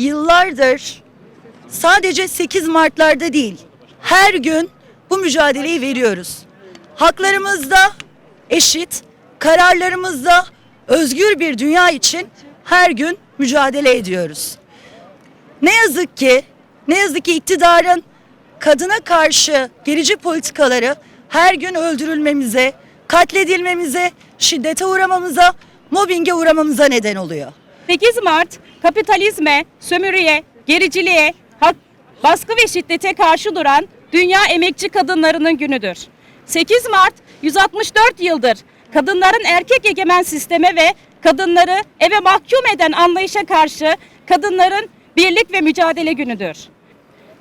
yıllardır sadece 8 Mart'larda değil, her gün bu mücadeleyi veriyoruz. Haklarımızda eşit, kararlarımızda özgür bir dünya için her gün mücadele ediyoruz. Ne yazık ki, ne yazık ki iktidarın kadına karşı gerici politikaları her gün öldürülmemize, katledilmemize, şiddete uğramamıza, mobbinge uğramamıza neden oluyor. 8 Mart kapitalizme, sömürüye, gericiliğe, hak, baskı ve şiddete karşı duran Dünya Emekçi Kadınlarının günüdür. 8 Mart 164 yıldır kadınların erkek egemen sisteme ve kadınları eve mahkum eden anlayışa karşı kadınların birlik ve mücadele günüdür.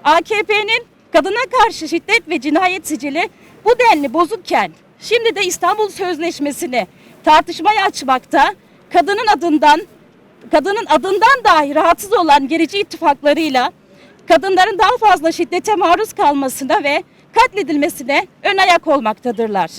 AKP'nin kadına karşı şiddet ve cinayet sicili bu denli bozukken şimdi de İstanbul Sözleşmesi'ni tartışmaya açmakta kadının adından kadının adından dahi rahatsız olan gerici ittifaklarıyla kadınların daha fazla şiddete maruz kalmasına ve katledilmesine ön ayak olmaktadırlar.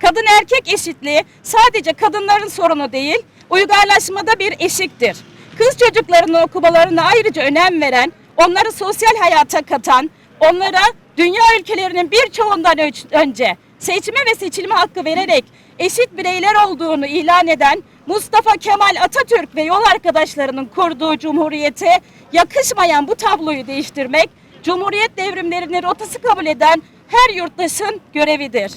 Kadın erkek eşitliği sadece kadınların sorunu değil, uygarlaşmada bir eşiktir. Kız çocuklarının okumalarına ayrıca önem veren, onları sosyal hayata katan, onlara dünya ülkelerinin birçoğundan önce seçme ve seçilme hakkı vererek eşit bireyler olduğunu ilan eden Mustafa Kemal Atatürk ve yol arkadaşlarının kurduğu cumhuriyete yakışmayan bu tabloyu değiştirmek, cumhuriyet devrimlerini rotası kabul eden her yurttaşın görevidir.